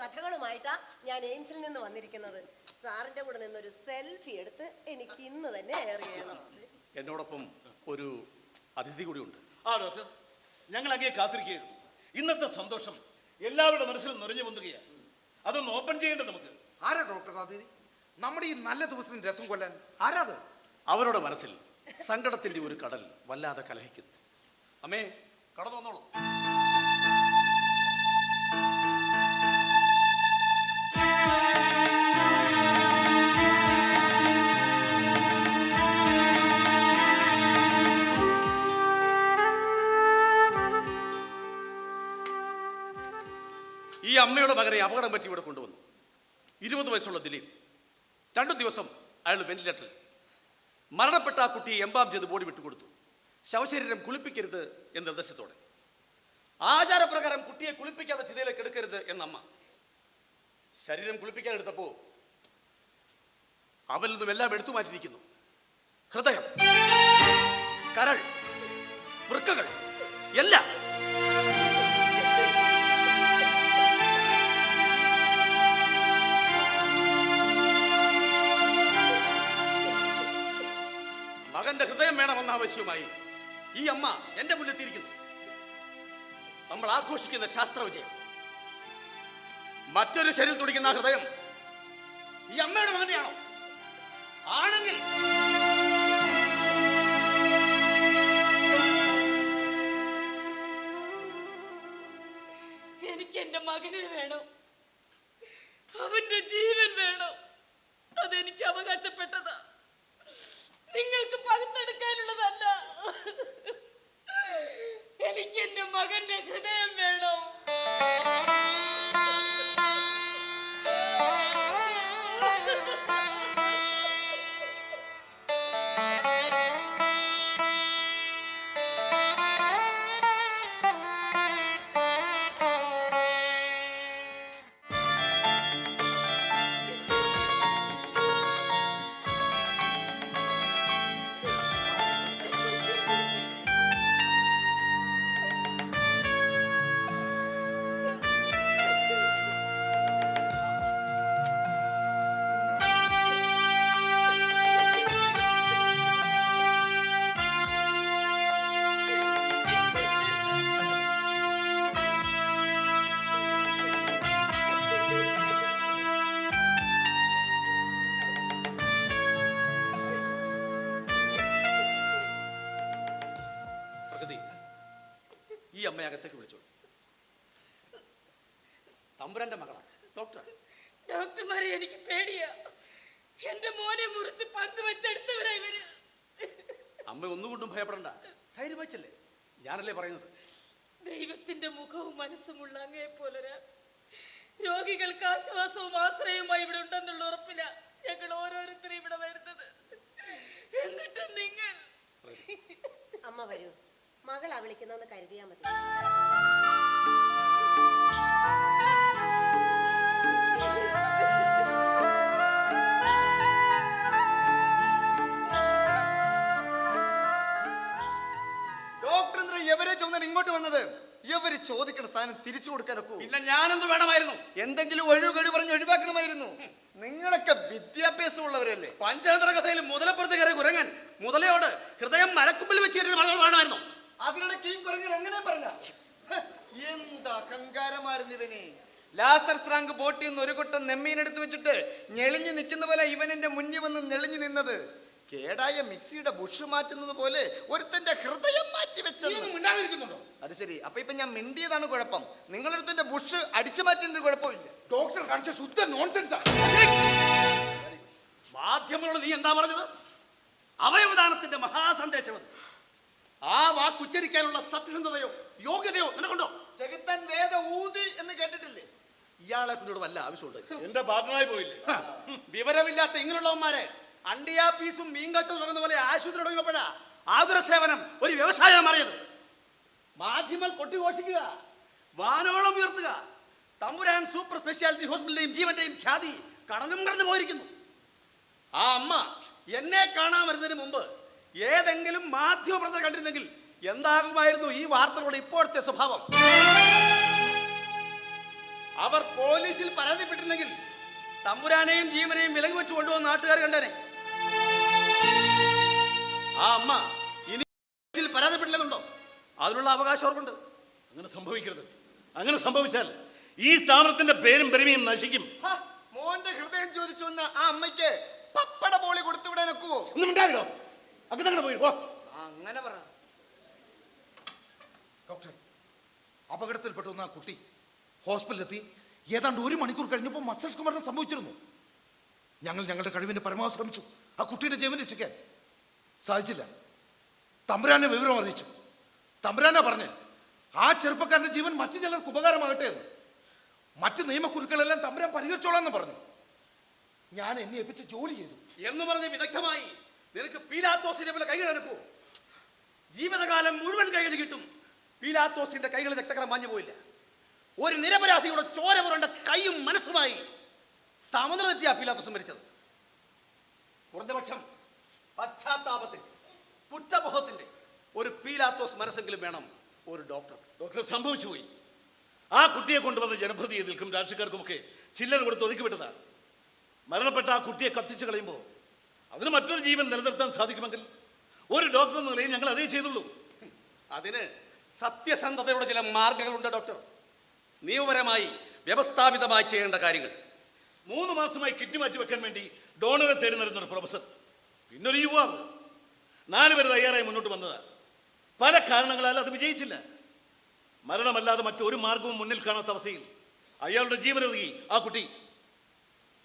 കഥകളുമായിട്ടാ ഞാൻ എയിംസിൽ നിന്ന് വന്നിരിക്കുന്നത്. സാറിന്റെ കൂടെ നിന്ന് ഒരു സെൽഫി എടുത്ത് എനിക്ക് ഇന്ന് തന്നെ എയർ ചെയ്യണം. എന്നോടൊപ്പം ഒരു അതിഥി കൂടിയുണ്ട്. ആ ഡോക്ടർ. ഞങ്ങൾ അങ്ങേ കാത്തിരിക്കുകയായിരുന്നു. ഇന്നത്തെ സന്തോഷം എല്ലാവരുടെ മനസ്സിലും നിറഞ്ഞു പൊന്തുകയാണ്. അതൊന്ന് ഓപ്പൺ ചെയ്യേണ്ടത് നമുക്ക്. ആരാ ഡോക്ടർ അതിഥി? നമ്മുടെ ഈ നല്ല ദിവസത്തിന് രസം കൊല്ലാൻ ആരാത്? അവരുടെ മനസ്സിൽ സങ്കടത്തിന്റെ ഒരു കടൽ വല്ലാതെ കലഹിക്കുന്നു. അമ്മേ കടന്നു വന്നോളൂ അമ്മയുടെ മകനെ അപകടം പറ്റി ഇവിടെ കൊണ്ടുവന്നു. ഇരുപത് വയസ്സുള്ള ദിലീപ്. രണ്ടു ദിവസം അയാൾ വെന്റിലേറ്ററിൽ മരണപ്പെട്ട ആ കുട്ടിയെ എംബാം ചെയ്ത് ബോഡി വിട്ടുകൊടുത്തു ശവശരീരം കുളിപ്പിക്കരുത് എന്ന നിർദ്ദേശത്തോടെ. ആചാരപ്രകാരം കുട്ടിയെ കുളിപ്പിക്കാതെ ചിതയിലേക്ക് എടുക്കരുത് എന്ന അമ്മ. ശരീരം കുളിപ്പിക്കാൻ എടുത്തപ്പോ അവൽ നിന്നും എല്ലാം എടുത്തു മാറ്റിയിരിക്കുന്നു. ഹൃദയം കരൾ വൃക്കകൾ എല്ലാം വേണമെന്ന ആവശ്യവുമായി ഈ അമ്മ എന്റെ മുന്നിലെത്തിയിരിക്കുന്നു നമ്മൾ ആഘോഷിക്കുന്ന ശാസ്ത്ര വിജയം. മറ്റൊരു ശരീരം തുടിക്കുന്ന ഹൃദയം ഈ അമ്മയുടെ മകനെയാണോ? ആണെങ്കിൽ എനിക്ക് എന്റെ മകനെ വേണോ. അവന്റെ ജീവൻ വേണോ. അതെനിക്ക് അവകാശപ്പെട്ടതാ. നിങ്ങൾക്ക് പകുത്തെടുക്കാനുള്ളതല്ല എനിക്ക് എന്റെ മകന്റെ ഹൃദയം വേണം. അമ്മയെ അകത്തേക്ക് വിളിച്ചോളൂ. തമ്പുരാന്റെ മകളാ. ഡോക്ടർ ഡോക്ടർമാരെ എനിക്ക് പേടിയാ. എന്റെ മോനെ മുറിച്ച് പന്ത് വെച്ചെടുത്തവരാ ഇവർ. അമ്മ ഒന്നുകൊണ്ടും ഭയപ്പെടണ്ട. ധൈര്യം വെച്ചല്ലേ? ഞാനല്ലേ പറയുന്നത്? ദൈവത്തിന്റെ മുഖവും മനസ്സുമുള്ള അങ്ങേ പോലൊരാ. രോഗികൾക്ക് ആശ്വാസവും ആശ്രയവുമായി ഇവിടെ ഉണ്ടെന്നുള്ള ഉറപ്പില്ല ഞങ്ങൾ ഓരോരുത്തരും ഇവിടെ വരുന്നത്. എന്നിട്ട് നിങ്ങൾ അമ്മ വരൂ. മകളാ വിളിക്കുന്നതെന്ന് കരുതിയാ മതി. ഡോക്ടർ എവരെ ഇങ്ങോട്ട് വന്നത്? ഇവർ ചോദിക്കണ സാധനം തിരിച്ചു കൊടുക്കാനൊക്കെ പിന്നെ ഞാനെന്ത് വേണമായിരുന്നു? എന്തെങ്കിലും പറഞ്ഞ് ഒഴിവാക്കണമായിരുന്നു. നിങ്ങളൊക്കെ വിദ്യാഭ്യാസം ഉള്ളവരല്ലേ പഞ്ചതന്ത്ര കഥയിൽ മുതലപ്പുറത്ത് കയറി കുരങ്ങൻ മുതലയോട് ഹൃദയം മരക്കുമ്പിൽ വെച്ചിട്ട് വേണമായിരുന്നു. അതിനിടയ്ക്ക് ഈ കുരങ്ങൻ എങ്ങനെ പറഞ്ഞ? എന്താ അഹങ്കാരമായിരുന്നു ഇവന് ലാസർ സ്രാങ്ക് ബോട്ടിൽ നിന്ന് ഒരു കൊട്ടം നെമ്മീൻ എടുത്ത് വെച്ചിട്ട് ഞെളിഞ്ഞു നിൽക്കുന്ന പോലെ ഇവൻ എന്റെ മുന്നിൽ വന്ന് ഞെളിഞ്ഞു നിന്നത്. കേടായ മിക്സിയുടെ ബുഷ് മാറ്റുന്നത് പോലെ ഒരുത്തന്റെ ഹൃദയം മാറ്റി വെച്ചത് അത് ശരി. അപ്പൊ ഇപ്പൊ ഞാൻ മിണ്ടിയതാണ് കുഴപ്പം. നിങ്ങളൊരുത്തന്റെ ബുഷ് അടിച്ചു മാറ്റുന്നതിന് കുഴപ്പമില്ല. ഡോക്ടർ കാണിച്ച ശുദ്ധ നോൺസെൻസാ മാധ്യമങ്ങളോട് നീ എന്താ പറഞ്ഞത്? അവയവദാനത്തിന്റെ മഹാസന്ദേശം അത്. ആ വാക്കുച്ചരിക്കാനുള്ള സത്യസന്ധതയോ യോഗ്യതയോ നിനക്കുണ്ടോ? ചെകുത്തൻ വേദ ഊതി എന്ന് കേട്ടിട്ടില്ലേ? ഇയാളെ കുഞ്ഞോട് വല്ല ആവശ്യമുണ്ട്? എന്റെ പാർട്ണറായി പോയില്ലേ? വിവരമില്ലാത്ത ഇങ്ങനെയുള്ളവന്മാരെ അണ്ടിയാ പീസും മീൻ മീൻകച്ച തുടങ്ങുന്ന പോലെ ആശുപത്രി തുടങ്ങിയപ്പോഴാ ആതുര സേവനം ഒരു വ്യവസായം മാറിയത്. മാധ്യമം കൊട്ടിഘോഷിക്കുക വാനോളം ഉയർത്തുക. തമ്പുരാൻ സൂപ്പർ സ്പെഷ്യാലിറ്റി ഹോസ്പിറ്റലിന്റെയും ജീവന്റെയും ഖ്യാതി കടലും കടന്നു പോയിരിക്കുന്നു. ആ അമ്മ എന്നെ കാണാൻ വരുന്നതിന് മുമ്പ് ഏതെങ്കിലും മാധ്യമപ്രവർത്തകർ കണ്ടിരുന്നെങ്കിൽ എന്താകുമായിരുന്നു ഈ വാർത്തകളുടെ ഇപ്പോഴത്തെ സ്വഭാവം? അവർ പോലീസിൽ പരാതിപ്പെട്ടിരുന്നെങ്കിൽ തമ്പുരാനെയും ജീവനെയും വിലങ്ങ് വെച്ച് കൊണ്ടുവന്ന നാട്ടുകാർ കണ്ടനെ. ആ അമ്മ ഇനി പോലീസിൽ പരാതിപ്പെട്ടില്ലെന്നുണ്ടോ? അതിനുള്ള അവകാശം അവർക്കുണ്ട്. അങ്ങനെ സംഭവിക്കരുത്. അങ്ങനെ സംഭവിച്ചാൽ ഈ സ്ഥാപനത്തിന്റെ പേരും പെരുമയും നശിക്കും. മോന്റെ ഹൃദയം ചോദിച്ചു വന്ന ആ അമ്മയ്ക്ക് പപ്പട പോളി കൊടുത്തുവിടാൻ ഒക്കുവോ ഒന്നും അങ്ങനെ പോയി. അങ്ങനെ പറ. ഡോക്ടർ അപകടത്തിൽപ്പെട്ടു വന്ന ആ കുട്ടി. ഹോസ്പിറ്റലിലെത്തി ഏതാണ്ട് ഒരു മണിക്കൂർ കഴിഞ്ഞപ്പോൾ മസ്തിഷ്ക മരണം സംഭവിച്ചിരുന്നു. ഞങ്ങൾ ഞങ്ങളുടെ കഴിവിന്റെ പരമാവധി ശ്രമിച്ചു ആ കുട്ടിയുടെ ജീവൻ രക്ഷിക്കാൻ. സാധിച്ചില്ല. തമ്പുരാനെ വിവരം അറിയിച്ചു. തമ്പുരാനാ പറഞ്ഞ് ആ ചെറുപ്പക്കാരന്റെ ജീവൻ മറ്റു ചിലർക്ക് ഉപകാരമാകട്ടെ എന്ന്. മറ്റ് നിയമക്കുരുക്കളെല്ലാം തമ്പുരാൻ പരിഹരിച്ചോളാം എന്ന് പറഞ്ഞു. ഞാൻ എന്നെ ഏൽപ്പിച്ച് ജോലി ചെയ്തു. എന്ന് പറഞ്ഞ് വിദഗ്ധമായി നിനക്ക് പീലാത്തോസിനെ പോലെ കൈകൾ എടുക്കൂ ജീവിതകാലം മുഴുവൻ കൈകൾ കിട്ടും. പീലാത്തോസിന്റെ കൈകൾ രക്തകരം മാഞ്ഞു പോയില്ല. ഒരു നിരപരാധിയുടെ ചോര പുരണ്ട കൈയും മനസ്സുമായി സമനിലെത്തിയ പീലാത്തോസ് മരിച്ചത്. കുറഞ്ഞപക്ഷം പശ്ചാത്താപത്തിന്റെ കുറ്റബോധത്തിന്റെ ഒരു പീലാത്തോസ് മനസ്സെങ്കിലും വേണം ഒരു ഡോക്ടർ. ഡോക്ടർ സംഭവിച്ചു പോയി. ആ കുട്ടിയെ കൊണ്ടുവന്ന ജനപ്രതിനിധികൾക്കും രാഷ്ട്രീയക്കാർക്കുമൊക്കെ ചില്ലറ കൊടുത്ത് ഒതുക്കി വിട്ടതാണ് മരണപ്പെട്ട ആ കുട്ടിയെ കത്തിച്ചു കളയുമ്പോൾ അതിന് മറ്റൊരു ജീവൻ നിലനിർത്താൻ സാധിക്കുമെങ്കിൽ ഒരു ഡോക്ടർ എന്ന നിലയിൽ ഞങ്ങൾ അതേ ചെയ്തുള്ളൂ. അതിന് സത്യസന്ധതയുടെ ചില മാർഗങ്ങളുണ്ട് ഡോക്ടർ. നിയമപരമായി വ്യവസ്ഥാപിതമായി ചെയ്യേണ്ട കാര്യങ്ങൾ. മൂന്ന് മാസമായി കിഡ്നി മാറ്റി വെക്കാൻ വേണ്ടി ഡോണറെ തേടി ഒരു പ്രൊഫസർ പിന്നൊരു യുവാവ്. നാല് പേര് തയ്യാറായി മുന്നോട്ട് വന്നതാണ് പല കാരണങ്ങളാൽ അത് വിജയിച്ചില്ല. മരണമല്ലാതെ മറ്റൊരു മാർഗവും മുന്നിൽ കാണാത്ത അവസ്ഥയിൽ അയാളുടെ ജീവനൊതുങ്ങി ആ കുട്ടി.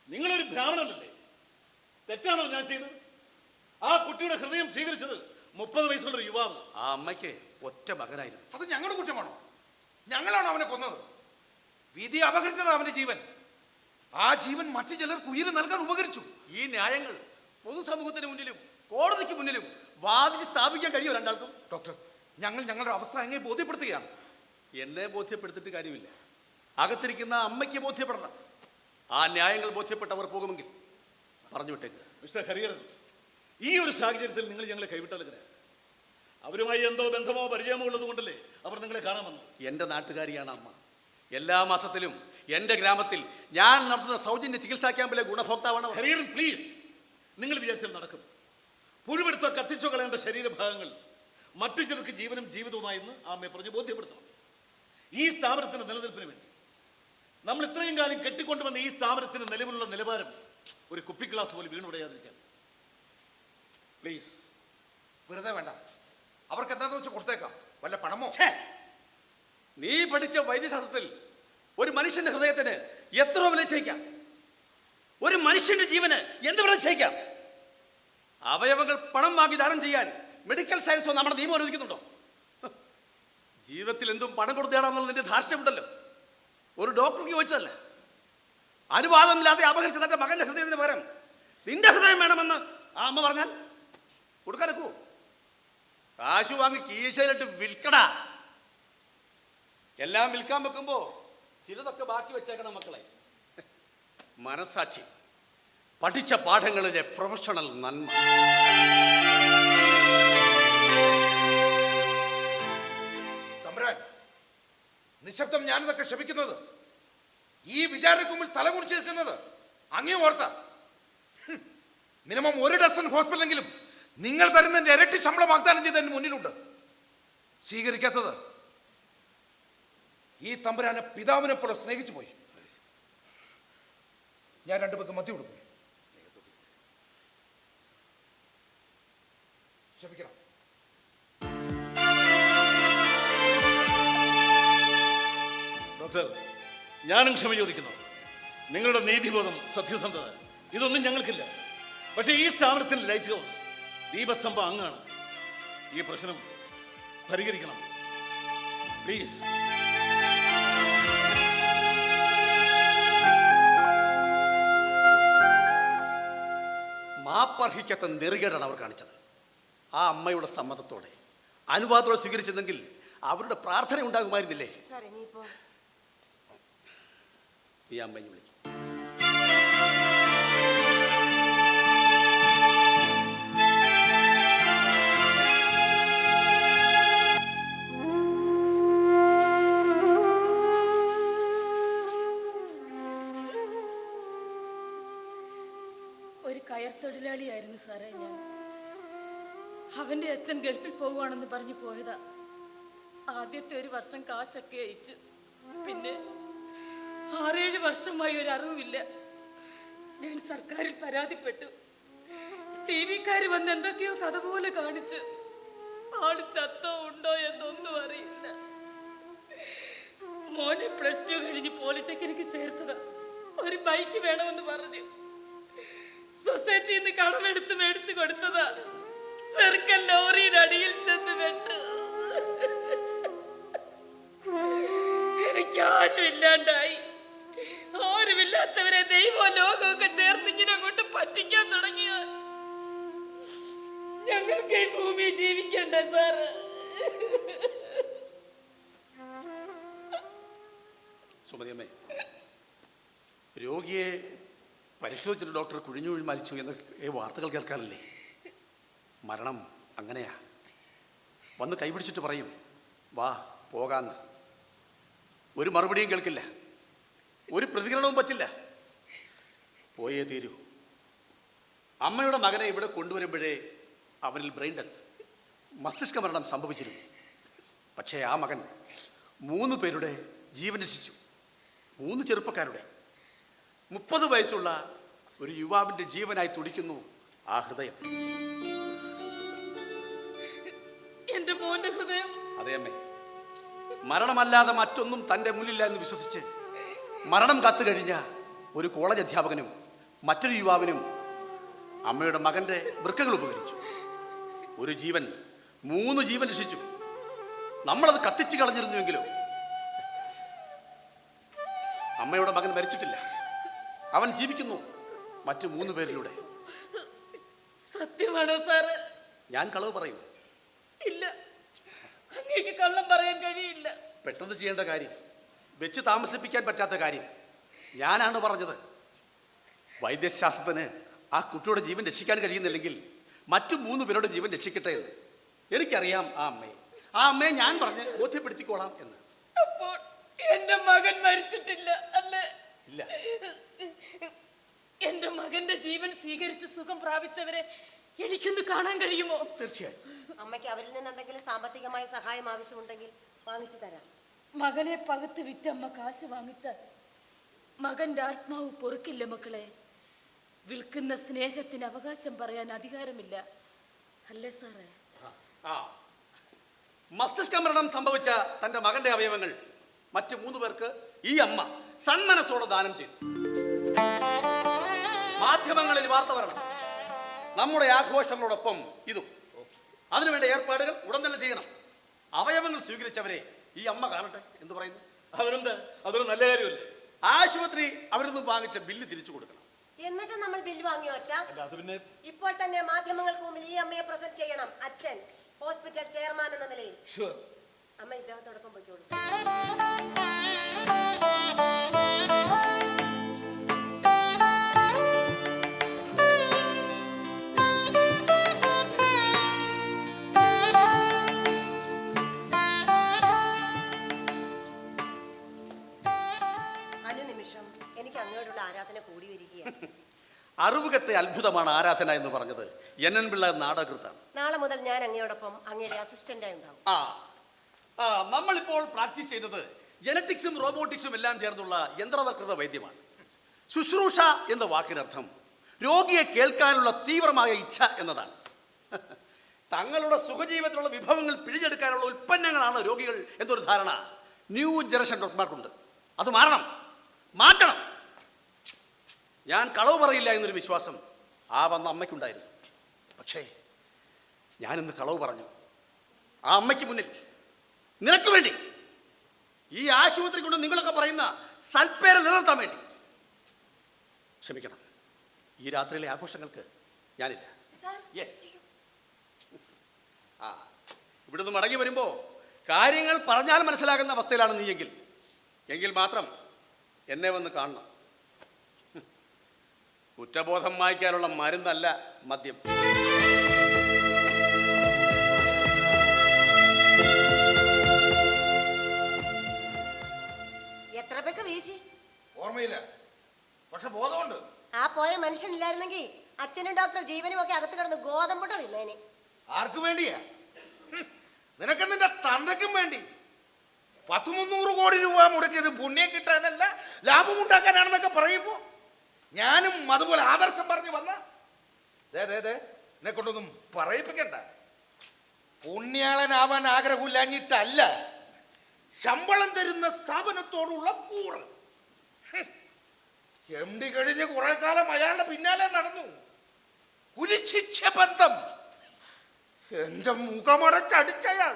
നിങ്ങളൊരു ബ്രാഹ്മണനല്ലേ? തെറ്റാണോ ഞാൻ ചെയ്തത്. ആ കുട്ടിയുടെ ഹൃദയം സ്വീകരിച്ചത് മുപ്പത് വയസ്സുള്ള ഒരു യുവാവ്. ആ അമ്മയ്ക്ക് ഒറ്റ മകനായിരുന്നു. അത് ഞങ്ങളുടെ കുറ്റമാണോ? ഞങ്ങളാണ് അവനെ കൊന്നത്? വിധി അപഹരിച്ചത് അവന്റെ ജീവൻ. ആ ജീവൻ മറ്റു ചിലർക്ക് ഉയിര് നൽകാൻ ഉപകരിച്ചു. ഈ ന്യായങ്ങൾ പൊതുസമൂഹത്തിന് മുന്നിലും കോടതിക്ക് മുന്നിലും വാദിച്ച് സ്ഥാപിക്കാൻ കഴിയുമോ രണ്ടാൾക്കും? ഡോക്ടർ ഞങ്ങൾ ഞങ്ങളുടെ അവസ്ഥ അങ്ങനെ ബോധ്യപ്പെടുത്തുകയാണ്. എന്നെ ബോധ്യപ്പെടുത്തിയിട്ട് കാര്യമില്ല. അകത്തിരിക്കുന്ന അമ്മയ്ക്ക് ബോധ്യപ്പെടണം. ആ ന്യായങ്ങൾ ബോധ്യപ്പെട്ടവർ പോകുമെങ്കിൽ പറഞ്ഞു വിട്ടേക്ക് മിസ്റ്റർ ഹരിഹരൻ ഈ ഒരു സാഹചര്യത്തിൽ നിങ്ങൾ ഞങ്ങളെ കൈവിട്ടാലെങ്ങനെ അവരുമായി എന്തോ ബന്ധമോ പരിചയമോ ഉള്ളത് കൊണ്ടല്ലേ അവർ നിങ്ങളെ കാണാൻ വന്നു എന്റെ നാട്ടുകാരിയാണ് അമ്മ. എല്ലാ മാസത്തിലും എന്റെ ഗ്രാമത്തിൽ ഞാൻ നടത്തുന്ന സൗജന്യ ചികിത്സാ ക്യാമ്പിലെ ഗുണഭോക്താവാണ്. ഹരിഹരൻ പ്ലീസ് നിങ്ങൾ വിചാരിച്ചാൽ നടക്കും. പുഴുവെടുത്തോ കത്തിച്ചോ കളയേണ്ട ശരീരഭാഗങ്ങൾ മറ്റു ചിലർക്ക് ജീവനും ജീവിതവുമായെന്ന് അമ്മയെ പറഞ്ഞ് ബോധ്യപ്പെടുത്തണം. ഈ സ്ഥാപനത്തിന്റെ നിലനിൽപ്പിന് വേണ്ടി. നമ്മൾ ഇത്രയും കാലം കെട്ടിക്കൊണ്ടുവന്ന ഈ സ്ഥാപനത്തിന്റെ നിലവിലുള്ള നിലവാരം ഒരു കുപ്പി ഗ്ലാസ് പോലും വീണ് ഉടയാതിരിക്കാൻ. പ്ലീസ് വെറുതെ വേണ്ട. അവർക്ക് എന്താന്ന് വെച്ചാൽ കൊടുത്തേക്കാം. വല്ല പണമോ? നീ പഠിച്ച വൈദ്യശാസ്ത്രത്തിൽ ഒരു മനുഷ്യന്റെ ഹൃദയത്തിന് എത്ര വില ചെയ്യിക്കാം ഒരു മനുഷ്യന്റെ ജീവന് എന്ത് വില ചെയ്യിക്കാം അവയവങ്ങൾ പണം വാങ്ങി ദാനം ചെയ്യാൻ മെഡിക്കൽ സയൻസോ നമ്മുടെ നിയമം അനുവദിക്കുന്നുണ്ടോ? ജീവിതത്തിൽ എന്തും പണം കൊടുത്തേടാന്നുള്ള നിന്റെ ധാർഷ്ട്യമുണ്ടല്ലോ. ഒരു ഡോക്ടർക്ക് ചോദിച്ചതല്ല? അനുവാദമില്ലാതെ അപഹരിച്ച തന്റെ മകന്റെ ഹൃദയത്തിന് പകരം നിന്റെ ഹൃദയം വേണമെന്ന് ആ അമ്മ പറഞ്ഞാൽ കൊടുക്കാനൊക്കൂ കാശ് വാങ്ങി കീശയിലിട്ട് വിൽക്കടാ. എല്ലാം വിൽക്കാൻ വെക്കുമ്പോ ചിലതൊക്കെ ബാക്കി വെച്ചേക്കണം മക്കളെ. മനസാക്ഷി പഠിച്ച പാഠങ്ങളിലെ പ്രൊഫഷണൽ നന്മ. നിശബ്ദം ഞാനിതൊക്കെ ക്ഷമിക്കുന്നത് ഈ വിചാരക്ക് മുമ്പിൽ തലകുറിച്ച് നിൽക്കുന്നത് അങ്ങേ ഓർത്ത. മിനിമം ഒരു ഡസൻ ഹോസ്പിറ്റലെങ്കിലും നിങ്ങൾ തരുന്നതിന്റെ ഇരട്ടി ശമ്പളം വാഗ്ദാനം ചെയ്ത് എന്റെ മുന്നിലുണ്ട്. സ്വീകരിക്കാത്തത് ഈ തമ്പുരാനെ പിതാവിനെ പോലെ സ്നേഹിച്ചു പോയി. ഞാൻ രണ്ടു പേർക്ക് മത്തി കൊടുക്കും. ക്ഷമിക്കണം. ഡോക്ടർ ഞാനും ക്ഷമ ചോദിക്കുന്നു. നിങ്ങളുടെ നീതിബോധം സത്യസന്ധത ഇതൊന്നും ഞങ്ങൾക്കില്ല. പക്ഷേ ഈ സ്ഥാപനത്തിന്റെ ലൈറ്റ് ഹൗസ് ദീപസ്തംഭം അങ്ങാണ്. ഈ പ്രശ്നം പരിഹരിക്കണം. പ്ലീസ് മാപ്പർഹിക്കത്ത നെറുകേടാണ് അവർ കാണിച്ചത്. ആ അമ്മയുടെ സമ്മതത്തോടെ. അനുവാദത്തോടെ സ്വീകരിച്ചിരുന്നെങ്കിൽ അവരുടെ പ്രാർത്ഥന ഉണ്ടാകുമായിരുന്നില്ലേ? ഈ വിളിച്ചു വിളിക്കും. ഒരു കയർ തൊഴിലാളിയായിരുന്നു സാറേ ഞാൻ. അവന്റെ അച്ഛൻ ഗൾഫിൽ പോവുകയാണെന്ന് പറഞ്ഞു പോയതാ. ആദ്യത്തെ ഒരു വർഷം കാശൊക്കെ അയച്ചു. പിന്നെ ആറേഴ് വർഷമായി ഒരു അറിവില്ല ഞാൻ സർക്കാരിൽ പരാതിപ്പെട്ടു. ടി വിക്കാർ വന്ന് എന്തൊക്കെയോ കഥ പോലെ കാണിച്ച് ആൾ ചത്തോ ഉണ്ടോ എന്നൊന്നും അറിയില്ല. മോനെ പ്ലസ് ടു കഴിഞ്ഞ് പോളിടെക്നിക്ക് ചേർത്തതാ. ഒരു ബൈക്ക് വേണമെന്ന് പറഞ്ഞു. സൊസൈറ്റിയിൽ നിന്ന് കടമെടുത്ത് മേടിച്ചു കൊടുത്തതാ. ചെറുക്കൻ ലോറിയുടെ അടിയിൽ ചെന്ന് വെട്ടു. എനിക്കാരും ഇല്ലാണ്ടായി ആരുമില്ലാത്തവരെ ദൈവവും ലോകമൊക്കെ ചേർന്ന് ഇങ്ങനെ അങ്ങോട്ട് പറ്റിക്കാൻ തുടങ്ങിയ. ഞങ്ങൾക്ക് ഈ ഭൂമി ജീവിക്കണ്ട സാറ്. സുമതിയമ്മേ രോഗിയെ പരിശോധിച്ചിട്ട് ഡോക്ടർ കുഴിഞ്ഞുഴി മരിച്ചു എന്ന ഈ വാർത്തകൾ കേൾക്കാറില്ലേ? മരണം അങ്ങനെയാ. വന്ന് കൈപിടിച്ചിട്ട് പറയും വാ പോകാന്ന്. ഒരു മറുപടിയും കേൾക്കില്ല. ഒരു പ്രതികരണവും പറ്റില്ല. പോയേ തീരൂ. അമ്മയുടെ മകനെ ഇവിടെ കൊണ്ടുവരുമ്പോഴേ അവനിൽ ബ്രെയിൻ ഡെത്ത് മസ്തിഷ്ക മരണം സംഭവിച്ചിരുന്നു. പക്ഷേ ആ മകൻ മൂന്ന് പേരുടെ ജീവൻ രക്ഷിച്ചു. മൂന്ന് ചെറുപ്പക്കാരുടെ. മുപ്പത് വയസ്സുള്ള ഒരു യുവാവിന്റെ ജീവനായി തുടിക്കുന്നു ആ ഹൃദയം. എന്റെ മോന്റെ ഹൃദയം. അതേ അമ്മേ. മരണമല്ലാതെ മറ്റൊന്നും തന്റെ മുന്നിലില്ല എന്ന് വിശ്വസിച്ച് മരണം കാത്തു കഴിഞ്ഞ ഒരു കോളേജ് അധ്യാപകനും മറ്റൊരു യുവാവിനും അമ്മയുടെ മകന്റെ വൃക്കകൾ ഉപകരിച്ചു. ഒരു ജീവൻ മൂന്ന് ജീവൻ രക്ഷിച്ചു. നമ്മളത് കത്തിച്ചു കളഞ്ഞിരുന്നുവെങ്കിലും അമ്മയുടെ മകൻ മരിച്ചിട്ടില്ല. അവൻ ജീവിക്കുന്നു മറ്റു മൂന്ന് പേരിലൂടെ. സത്യമാണോ സാറ്? ഞാൻ കളവ് പറയും. ഇല്ല. അങ്ങേക്ക് കള്ളം പറയാൻ കഴിയില്ല. പെട്ടെന്ന് ചെയ്യേണ്ട കാര്യം. വെച്ച് താമസിപ്പിക്കാൻ പറ്റാത്ത കാര്യം. ഞാനാണ് പറഞ്ഞത്. വൈദ്യശാസ്ത്രത്തിന് ആ കുട്ടിയുടെ ജീവൻ രക്ഷിക്കാൻ കഴിയുന്നില്ലെങ്കിൽ മറ്റു മൂന്ന് പേരുടെ ജീവൻ രക്ഷിക്കട്ടെ എന്ന്. എനിക്കറിയാം ആ അമ്മയെ. ആ അമ്മയെ ഞാൻ പറഞ്ഞ് ബോധ്യപ്പെടുത്തിക്കോളാം എന്ന്. അപ്പോൾ എന്റെ മകൻ മരിച്ചിട്ടില്ല അല്ലേ? ഇല്ല. എന്റെ മകന്റെ ജീവൻ സ്വീകരിച്ച് സുഖം പ്രാപിച്ചവരെ എനിക്കൊന്ന് കാണാൻ കഴിയുമോ? തീർച്ചയായും. അമ്മയ്ക്ക് അവരിൽ നിന്ന് എന്തെങ്കിലും സാമ്പത്തികമായ സഹായം ആവശ്യമുണ്ടെങ്കിൽ വാങ്ങിച്ചു തരാം. മകനെ പകത്ത് വിറ്റമ്മ കാശ് വാങ്ങിച്ചാൽ മകന്റെ ആത്മാവ് പൊറുക്കില്ല മക്കളെ. വിൽക്കുന്ന സ്നേഹത്തിന് അവകാശം പറയാൻ അധികാരമില്ല. അല്ലേ സാറേ? ആ മസ്തിഷ്ക മരണം സംഭവിച്ച തന്റെ മകന്റെ അവയവങ്ങൾ മറ്റു മൂന്ന് പേർക്ക് ഈ അമ്മ സന്മനസ്സോടെ ദാനം ചെയ്തു. മാധ്യമങ്ങളിൽ വാർത്ത വരണം. നമ്മുടെ ആഘോഷങ്ങളോടൊപ്പം ഇതും. അതിനുവേണ്ട ഏർപ്പാടുകൾ ഉടൻ തന്നെ ചെയ്യണം. അവയവങ്ങൾ സ്വീകരിച്ചവരെ ഈ അമ്മ കാണട്ടെ എന്ന് പറയുന്നു. അവരെന്ത് അതൊരു നല്ല കാര്യമല്ലേ? ആശുപത്രി അവരൊന്ന് വാങ്ങിച്ച ബില്ല് തിരിച്ചു കൊടുക്കണം. എന്നിട്ട് നമ്മൾ ബില്ല് വാങ്ങി വെച്ചാ പിന്നെ ഇപ്പോൾ തന്നെ മാധ്യമങ്ങൾക്ക് മുമ്പിൽ ഈ അമ്മയെ പ്രസന്റ് ചെയ്യണം. അച്ഛൻ ഹോസ്പിറ്റൽ ചെയർമാൻ എന്ന നിലയിൽ. അമ്മ ഇദ്ദേഹത്തോടൊപ്പം പൊയ്ക്കോളൂ. അറിവുകെട്ട അത്ഭുതമാണ് ആരാധന എന്ന് പറഞ്ഞത്. എൻ എൻ പിള്ള നാടകൃത്താണ്. നാളെ മുതൽ ഞാൻ അങ്ങയോടൊപ്പം അങ്ങയുടെ അസിസ്റ്റന്റായി ഉണ്ടാവും. ആ ആ നമ്മളിപ്പോൾ പ്രാക്ടീസ് ചെയ്തത് ജനറ്റിക്സും റോബോട്ടിക്സും എല്ലാം ചേർന്നുള്ള യന്ത്രവൽകൃത വൈദ്യമാണ്. ശുശ്രൂഷ എന്ന വാക്കിനർത്ഥം രോഗിയെ കേൾക്കാനുള്ള തീവ്രമായ ഇച്ഛ എന്നതാണ്. തങ്ങളുടെ സുഖജീവിതത്തിലുള്ള വിഭവങ്ങൾ പിഴിഞ്ഞെടുക്കാനുള്ള ഉൽപ്പന്നങ്ങളാണ് രോഗികൾ എന്നൊരു ധാരണ ന്യൂ ജനറേഷൻ ഡോക്ടർമാർക്കുണ്ട്. അത് മാറണം. ഞാൻ കളവ് പറയില്ല എന്നൊരു വിശ്വാസം ആ വന്ന അമ്മയ്ക്കുണ്ടായിരുന്നു. പക്ഷേ ഞാനിന്ന് കളവ് പറഞ്ഞു. ആ അമ്മയ്ക്ക് മുന്നിൽ നിനക്ക് വേണ്ടി ഈ ആശുപത്രി കൊണ്ട് നിങ്ങളൊക്കെ പറയുന്ന സൽപ്പേരെ നിലനിർത്താൻ വേണ്ടി. ക്ഷമിക്കണം. ഈ രാത്രിയിലെ ആഘോഷങ്ങൾക്ക് ഞാനില്ല. ആ ഇവിടുന്ന് മടങ്ങി വരുമ്പോൾ കാര്യങ്ങൾ പറഞ്ഞാൽ മനസ്സിലാകുന്ന അവസ്ഥയിലാണ് നീ എങ്കിൽ മാത്രം എന്നെ വന്ന് കാണണം. കുറ്റബോധം വായിക്കാനുള്ള മരുന്നല്ല മദ്യം. എത്ര പേക്ക് വീശി? ഓർമ്മയില്ല. പക്ഷെ ബോധമുണ്ട്. ആ പോയ മനുഷ്യനില്ലായിരുന്നെങ്കിൽ അച്ഛനും ഡോക്ടർ ജീവനും ഒക്കെ അകത്ത് കിടന്ന് ഗോതമ്പുണ്ട തിന്നേനെ. ആർക്കു വേണ്ടിയാ? നിനക്ക് നിന്റെ തന്തയ്ക്കും വേണ്ടി. പത്ത് മുന്നൂറ് കോടി രൂപ മുടക്കിയത് പുണ്യം കിട്ടാനല്ല ലാഭം ഉണ്ടാക്കാനാണെന്നൊക്കെ പറയുമ്പോ ഞാനും അതുപോലെ ആദർശം പറഞ്ഞു വന്ന എന്നെ കൊണ്ടൊന്നും പറയിപ്പിക്കണ്ട. പുണ്യാളനാവാൻ ആഗ്രഹമില്ലാഞ്ഞിട്ടല്ല ശമ്പളം തരുന്ന സ്ഥാപനത്തോടുള്ള കൂറ് എം ഡി കഴിഞ്ഞ് കുറെ കാലം അയാളുടെ പിന്നാലെ നടന്നു. കുലിശിക്ഷ ബന്ധം. എന്റെ മുഖമടച്ചടിച്ചയാൾ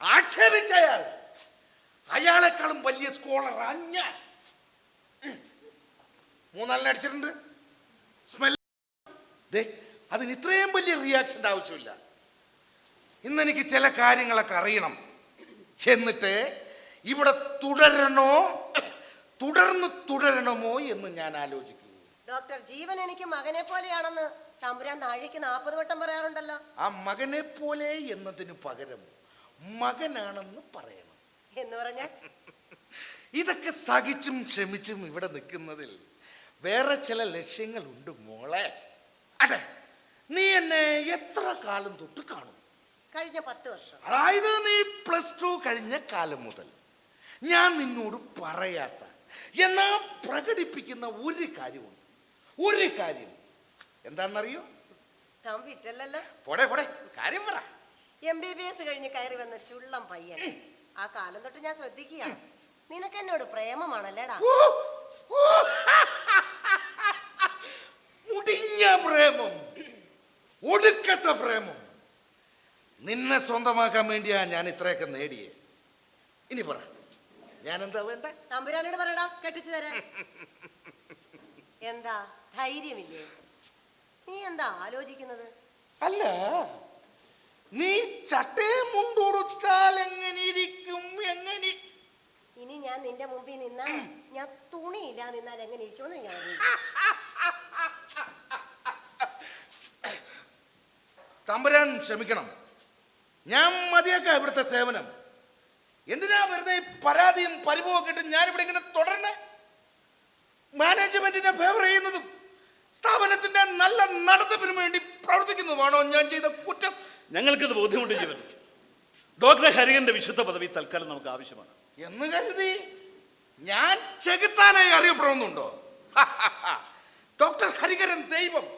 ആക്ഷേപിച്ചയാൾ അയാളെക്കാളും വലിയ സ്കോളർ ഞാൻ. മൂന്നാലിന് അടിച്ചിട്ടുണ്ട്. സ്മെൽ ദേ അതിന് ഇത്രയും വലിയ റിയാക്ഷന്റെ ആവശ്യമില്ല. ഇന്നെനിക്ക് ചില കാര്യങ്ങളൊക്കെ അറിയണം. എന്നിട്ട് ഇവിടെ തുടരണോ തുടർന്ന് തുടരണമോ എന്ന് ഞാൻ ആലോചിക്കുന്നു. ഡോക്ടർ ജീവൻ എനിക്ക് മകനെ പോലെയാണെന്ന് തമ്പുരാൻ താഴേക്ക് നാൽപ്പത് വട്ടം പറയാറുണ്ടല്ലോ. ആ മകനെ പോലെ എന്നതിന് പകരം മകനാണെന്ന് പറയണം. എന്ന് പറഞ്ഞ? ഇതൊക്കെ സഹിച്ചും ക്ഷമിച്ചും ഇവിടെ നിൽക്കുന്നതിൽ വേറെ ചില ലക്ഷ്യങ്ങളുണ്ട് മോളെ. അതെ നീ എന്നെ എത്ര കാലം തൊട്ട് കാണും? കഴിഞ്ഞ പത്ത് വർഷം. അതായത് നീ പ്ലസ് ടു കഴിഞ്ഞ കാലം മുതൽ. ഞാൻ നിന്നോട് പറയാത്ത എന്നാ പ്രകടിപ്പിക്കുന്ന ഒരു കാര്യമുണ്ട് ഒരു കാര്യം. എന്താണെന്നറിയോ? താൻ വിറ്റല്ലല്ലോ പോടെ പോടെ കാര്യം പറ. എം ബി ബി എസ് കഴിഞ്ഞ് കയറി വന്ന ചുള്ളം പയ്യൻ. ആ കാലം തൊട്ട് ഞാൻ ശ്രദ്ധിക്കുക. നിനക്ക് എന്നോട് പ്രേമമാണല്ലേടാ. ഒടുക്കത്തെ പ്രേമം. നിന്നെ സ്വന്തമാക്കാൻ വേണ്ടിയാ ഞാൻ ഇത്രയൊക്കെ നേടിയേ. ഇനി പറ. ഞാൻ എന്താ വേണ്ട? തമ്പുരാനോട് പറയടാ കെട്ടിച്ചു തരാൻ. എന്താ ധൈര്യമില്ലേ? നീ എന്താ ആലോചിക്കുന്നത്? അല്ല നീ ചട്ടയും മുണ്ടുടുത്താൽ എങ്ങനെ ഇരിക്കും എങ്ങനെ? ഇനി ഞാൻ നിന്റെ മുമ്പിൽ നിന്നാൽ ഞാൻ തുണിയില്ല നിന്നാൽ എങ്ങനെ ഇരിക്കുമെന്ന് ഞാൻ. തമ്പുരാൻ ക്ഷമിക്കണം. ഞാൻ മതിയാക്കാം ഇവിടുത്തെ സേവനം. എന്തിനാ വെറുതെ പരാതിയും പരിഭവം ഒക്കെ ഇട്ട് ഞാനിവിടെ ഇങ്ങനെ തുടരണേ മാനേജ്മെന്റിനെ ഫേവർ ചെയ്യുന്നതും സ്ഥാപനത്തിന്റെ നല്ല നടത്തിപ്പിന് വേണ്ടി പ്രവർത്തിക്കുന്നതുമാണോ ഞാൻ ചെയ്ത കുറ്റം? ഞങ്ങൾക്കത് ബോധ്യമുണ്ട് ജീവൻ. ഡോക്ടർ ഹരികന്റെ വിശുദ്ധ പദവി തൽക്കാലം നമുക്ക് ആവശ്യമാണ്. എന്ന് കരുതി ഞാൻ ചെകുത്താനായി അറിയപ്പെടുന്നുണ്ടോ? ഡോക്ടർ ഹരികരൻ ദൈവം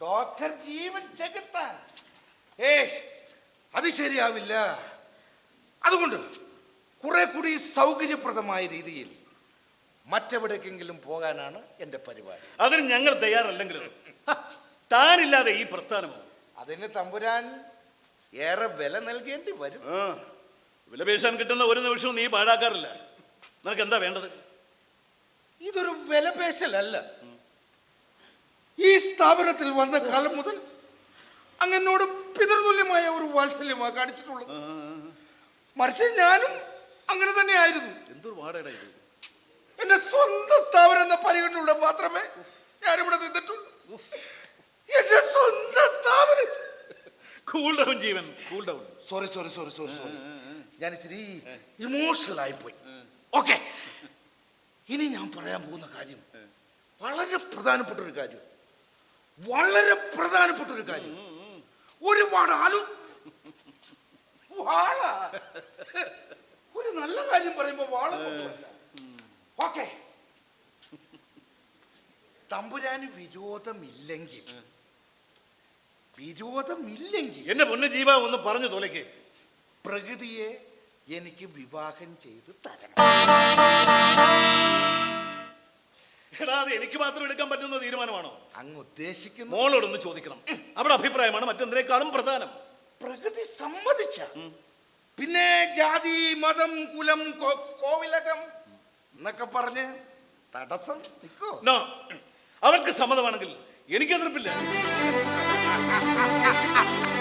ഡോക്ടർ ജീവൻ ചെകുത്താൻ ഏ അത് ശരിയാവില്ല. അതുകൊണ്ട് കുറെ കൂടി സൗകര്യപ്രദമായ രീതിയിൽ മറ്റെവിടേക്കെങ്കിലും പോകാനാണ് എന്റെ പരിപാടി. അതിന് ഞങ്ങൾ തയ്യാറല്ലെങ്കിലും താനില്ലാതെ ഈ പ്രസ്ഥാനമോ? അതിന് തമ്പുരാൻ ഏറെ വില നൽകേണ്ടി വരും. വിലപേശാൻ കിട്ടുന്ന ഒരു നിമിഷവും നീ പാഴാക്കാറില്ല. നിനക്ക് എന്താ വേണ്ടത്? ഇതൊരു വിലപേശലല്ല ഈ സ്ഥാപനത്തിൽ വന്ന കാലം മുതൽ അങ്ങനോട് പിതൃതുല്യമായ ഒരു വാത്സല്യമാണ് കാണിച്ചിട്ടുള്ളത്. മറിച്ച് ഞാനും അങ്ങനെ തന്നെയായിരുന്നു. എന്തൊരു ഇത്. എന്റെ സ്വന്തം സ്ഥാപനം എന്ന പരിഗണനയുള്ള മാത്രമേ ഞാനിവിടെ നിന്നിട്ടുള്ളൂ. എന്റെ സ്വന്തം സ്ഥാപനം. Cool down Jeevan. Cool down sorry sorry sorry sorry sorry ഞാൻ ഇച്ചിരി ഇമോഷണൽ ആയിപ്പോയി. ഓക്കെ ഇനി ഞാൻ പറയാൻ പോകുന്ന കാര്യം വളരെ പ്രധാനപ്പെട്ട ഒരു കാര്യം. വളരെ പ്രധാനപ്പെട്ട ഒരു കാര്യം. ഒരുപാട് ആലോ വാള. ഒരു നല്ല കാര്യം പറയുമ്പോ വാള ഓക്കെ. തമ്പുരാന് വിരോധമില്ലെങ്കിൽ വിരോധമില്ലെങ്കിൽ എന്റെ പൊന്നു ജീവ ഒന്ന് പറഞ്ഞു തോലയ്ക്ക് പ്രകൃതിയെ എനിക്ക് വിവാഹം ചെയ്ത് തരണം. എടാ അത് എനിക്ക് മാത്രം എടുക്കാൻ പറ്റുന്ന തീരുമാനമാണോ? അങ്ങ് ഉദ്ദേശിക്കുന്നു. മോളോടൊന്ന് ചോദിക്കണം. അവിടെ അഭിപ്രായമാണ് മറ്റെന്തിനേക്കാളും പ്രധാനം. പ്രകൃതി സമ്മതിച്ച. പിന്നെ ജാതി മതം കുലം കോവിലകം എന്നൊക്കെ പറഞ്ഞ് തടസ്സം നിൽക്കോ നോ. അവൾക്ക് സമ്മതമാണെങ്കിൽ എനിക്ക് എതിർപ്പില്ല.